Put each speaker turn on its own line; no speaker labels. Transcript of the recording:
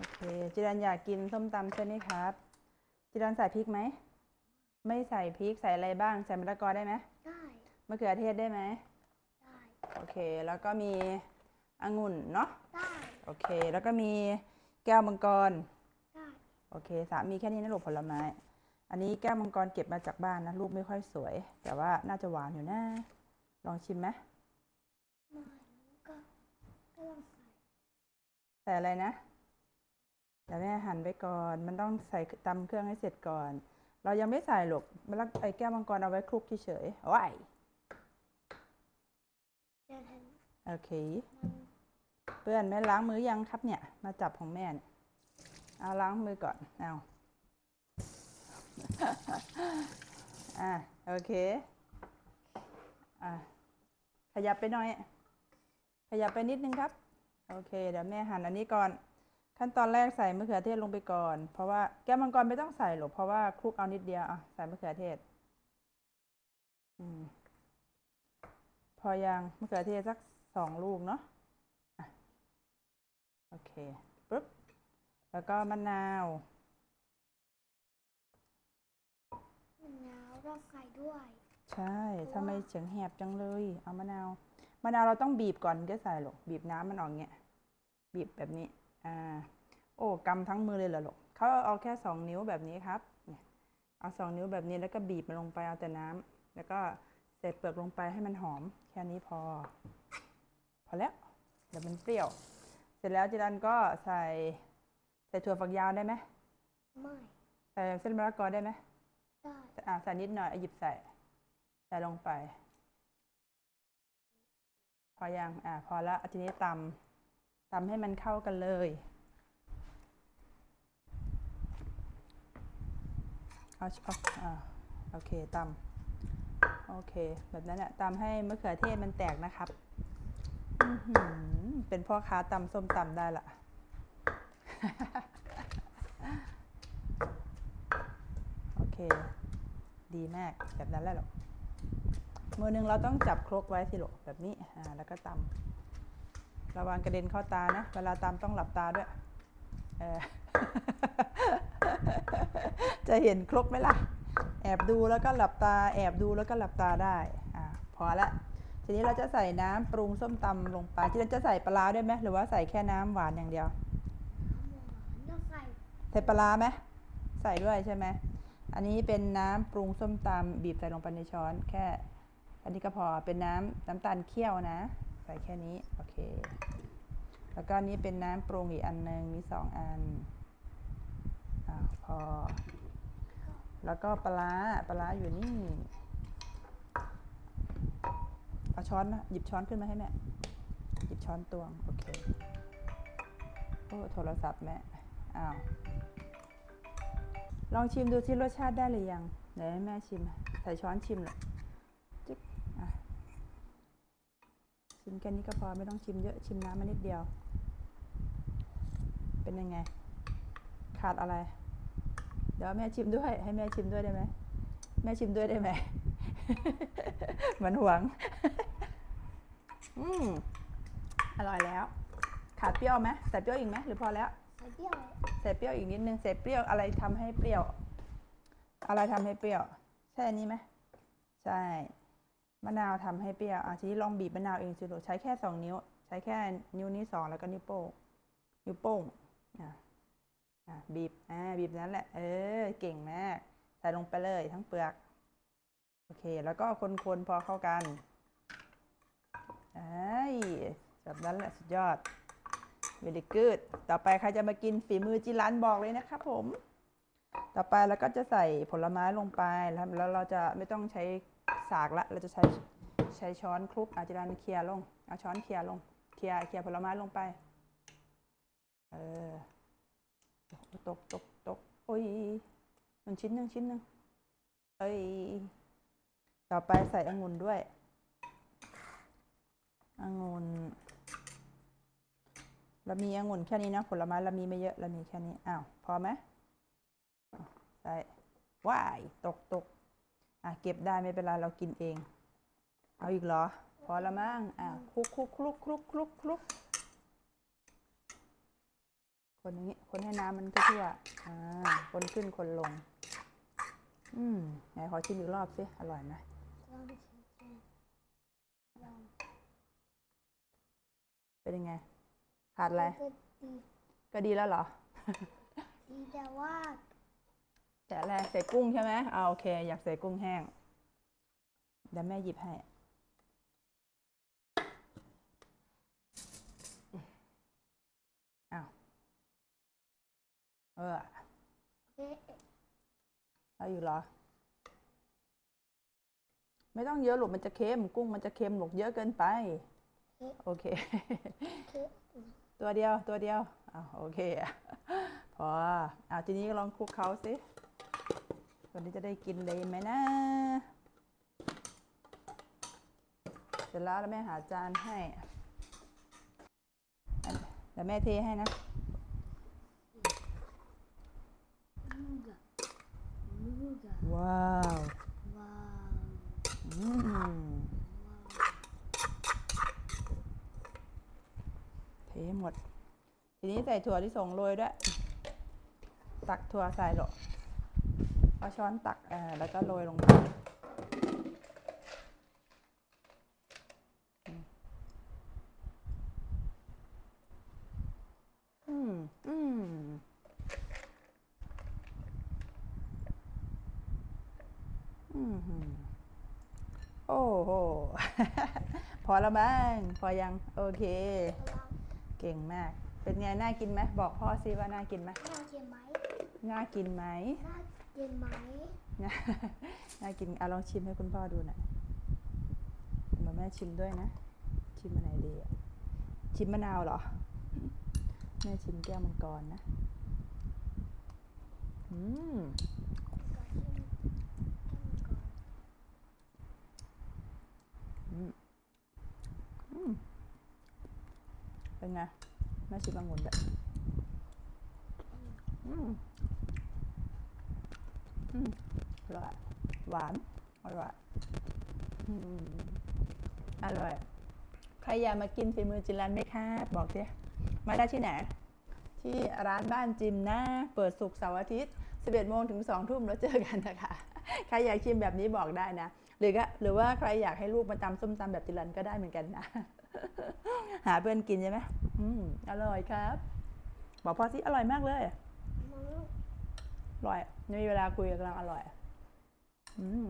โอเคจิรันอยากกินส้มตำใช่ไหมครับจิรันใส่พริกไหม ไม่ใส่พริกใส่อะไรบ้าง ใส่มะละกอได้ไหม
ได้
มะเขือเทศได้ไหม
ได้
โอเค แล้วก็มีองุ่นเนาะ
ได้
โอเค แล้วก็มีแก้วมังกร
ได้
โอเคสามมีแค่นี้นะลูกผลไม้ อันนี้แก้วมังกรเก็บมาจากบ้านนะลูกไม่ค่อยสวย แต่ว่าน่าจะหวานอยู่นะ ลองชิมไหม
ไม่ก็ก็ลองใส่
ใส่อะไรนะเดี๋ยวแม่หั่นไปก่อน มันต้องใส่ตำเครื่องให้เสร็จก่อน เรายังไม่ใส่หรอกมะละไอ้แก้วมังกรเอาไว้คลุกเฉยๆว้าย
จะเห็น
โอเค
มัน
เพื่อนแม่ล้างมือยังครับเนี่ย มาจับของแม่เนี่ยเอาล้างมือก่อน เอาอะโอเค อะขยับไปหน่อย ขยับไปนิดนึงครับ โอเค เดี๋ยวแม่หั่นอันนี้ก่อน ขั้นตอนแรกใส่มะเขือเทศลงไปก่อน เพราะว่าแก้วมังกรไม่ต้องใส่หรอกเพราะว่าคลุกเอานิดเดียวอะใส่มะเขือเทศอืมพอยังมะเขือเทศสักสองลูกเนาะโอเคปุ๊บแล้วก็มะนาว
มะนาวเราใส่ด้วย
ใช่ทำไมเสียงแหบจังเลย เอามะนาวมะนาวเราต้องบีบก่อนถึงจะใส่หรอกบีบน้ำมันออกเงี้ยบีบแบบนี้ อ่าโอ้กำทั้งมือเลยเหรอลูกเขาเอาแค่สองนิ้วแบบนี้ครับเนี่ยเอาสองนิ้วแบบนี้แล้วก็บีบมันลงไปเอาแต่น้ำแล้วก็ใส่เปลือกลงไปให้มันหอม แค่นี้พอ พอแล้วเดี๋ยวมันเปรี้ยว เสร็จแล้วจิรันก็ใส่ใส่ถั่วฝักยาวได้ไหม
ไม่
ใส่เส้นมะละกอได้ไหม
ได้
อ่าใส่นิดหน่อยเอาหยิบใส่ใส่ลงไป พอยังอ่าพอละทีนี้ตำ ตำให้มันเข้ากันเลย เอาเอาอ่าโอเคตำโอเค แบบนั้นแหละตำให้มะเขือเทศมันแตกนะครับ เป็นพ่อค้าตำส้มตำได้ละโอเค ดีมากแบบนั้นแหละหรอกมือหนึ่งเราต้องจับครกไว้สิหรอแบบนี้อ่าแล้วก็ตำ ระวังกระเด็นเข้าตานะ เวลาตำต้องหลับตาด้วย เออ จะเห็นครกไหมล่ะ แอบดูแล้วก็หลับตา แอบดูแล้วก็หลับตาได้ อ่า พอละ ทีนี้เราจะใส่น้ำปรุงส้มตำลงไป ที่เราจะใส่ปลาร้าด้วยไหมหรือว่าใส่แค่น้ำหวานอย่างเดียว
น้ำหวานเราใส่
ใส่ปลาร้าไหมใส่ด้วยใช่ไหม อันนี้เป็นน้ำปรุงส้มตำบีบใส่ลงไปในช้อน แค่ อันนี้ก็พอ เป็นน้ำน้ำตาลเคี่ยวนะใส่แค่นี้ โอเค แล้วก็นี้เป็นน้ำปรุงอีกอันหนึ่งมีสองอันอพอ แล้วก็ปลาปลาอยู่นี่ เอาช้อนมาหยิบช้อนขึ้นมาให้แม่ หยิบช้อนตวง โอเค โอ้โทรศัพท์แม่ อ้าว ลองชิมดูที่รสชาติได้หรือยัง เดี๋ยวให้แม่ชิม ใส่ช้อนชิมเลยจิ๊บอะ ชิมแค่นี้ก็พอไม่ต้องชิมเยอะชิมน้ำมานิดเดียว เป็นยังไง ขาดอะไร เดี๋ยวแม่ชิมด้วย ให้แม่ชิมด้วยได้ไหมแม่ชิมด้วยได้ไหมเหมือนหวง อืมอร่อยแล้ว ขาดเปรี้ยวไหมใส่เปรี้ยวอีกไหมหรือพอแล้ว
ใส่เปรี้ยว
ใส่เปรี้ยวอีกนิดนึงใส่เปรี้ยวอะไรทำให้เปรี้ยว อะไรทำให้เปรี้ยว ใช่อันนี้ไหมใช่ มะนาวทำให้เปรี้ยวอะทีนี้ลองบีบมะนาวเองสิลูกใช้แค่สองนิ้ว ใช้แค่นิ้วนี้สองแล้วก็นิ้วโป้งนิ้วโป้งอะอะบีบอ่าบีบนั้นแหละ เออ เก่งมากใส่ลงไปเลยทั้งเปลือกโอเค แล้วก็คนๆพอเข้ากันไอ้แบบนั้นแหละสุดยอด very good ต่อไปใครจะมากินฝีมือจิรันบอกเลยนะครับผม ต่อไปเราก็จะใส่ผลไม้ลงไปแล้วเราจะไม่ต้องใช้ สากละเราจะใช้ใช้ช้อนคลุกอาจิรันเคลียร์ลง เอาช้อนเคลียร์ลง เคลียร์เคลียร์ผลไม้ลงไป เออ ตกตกตกโอ้ยหนึ่งชิ้นหนึ่งชิ้นหนึ่งเอ้ย ต่อไปใส่องุ่นด้วย องุ่นเรามีองุ่นแค่นี้นะผลไม้เรามีไม่เยอะเรามีแค่นี้ อ้าว พอไหมอ้วใส่ว้าย ตกตก อะเก็บได้ไม่เป็นไรเรากินเอง เอาอีกเหรอ พอละมั้งอะคลุกคลุกคลุกคลุกคลุกคลุกคนอย่างนี้คนให้น้ำมันทั่วๆอ่าคนขึ้นคนลง อืมไหนขอชิมอีกรอบสิอร่อยไหม
ลองชิมชิมลอง
เป็นยังไง ขาดอะไร
ก็ดี
ก็ดีแล้วเหรอ
ดีแต่ว่า
แต่อะไรใส่กุ้งใช่ไหมอ่าโอเค อยากใส่กุ้งแห้งเดี๋ยวแม่หยิบให้เอาเออ
เอา
อยู่เหรอ ไม่ต้องเยอะหรอกมันจะเค็มกุ้งมันจะเค็มหรอกเยอะเกินไป โอเค ตัวเดียวตัวเดียวอ้าวโอเคพออ่าทีนี้ลองคลุกเขาสิ วันนี้จะได้กินเลยไหมนะ เสร็จแล้วแล้วแม่หาจานให้อันเดี๋ยวแม่เทให้นะ
ลูกอะลูกอะ
ว้าว
ว้าว
อืมเทหมด ทีนี้ใส่ถั่วที่ส่งโรยด้วย ตักถั่วใส่หรอก เอาช้อนตักเอ่อแล้วก็โรยลงไปอืม อืม อืมหืมโอ้โห พอแล้วมั้งพอยัง โอเค
ลอง
เก่งมาก เป็นไง น่ากินไหม บอกพ่อสิว่าน่ากินไหม
น่ากินไหม
น่ากินไหม
น่ากินไหม
น่ากินอะลองชิมให้คุณพ่อดูหน่อยเดี๋ยวแม่ชิมด้วยนะ ชิมอันไหนดีอะชิมมะนาวเหรอ แม่ชิมแก้วมังกรนะ อืม
ก่อนชิมกันก่อน
อืมอืมเป็นไงแม่ชิมองุ่นแบบอืม อร่อยหวาน อร่อยอร่อย ใครอยากมากินฝีมือจินรันไหมคะ บอกสิมาได้ที่ไหน ที่ร้านบ้านจิมนะ เปิดศุกเสาร์อาทิตย์ 11โมงถึง2ทุ่มแล้วเจอกันนะคะ ใครอยากชิมแบบนี้บอกได้นะ หรือก็หรือว่าใครอยากให้ลูกมาตำส้มตำแบบจินรันก็ได้เหมือนกันนะ หาเพื่อนกินใช่ไหมอืมอร่อยครับ บอกพ่อสิอร่อยมากเลย
มัน
อ ร่อยไม่มีเวลาคุยกำลังอร่อย อืม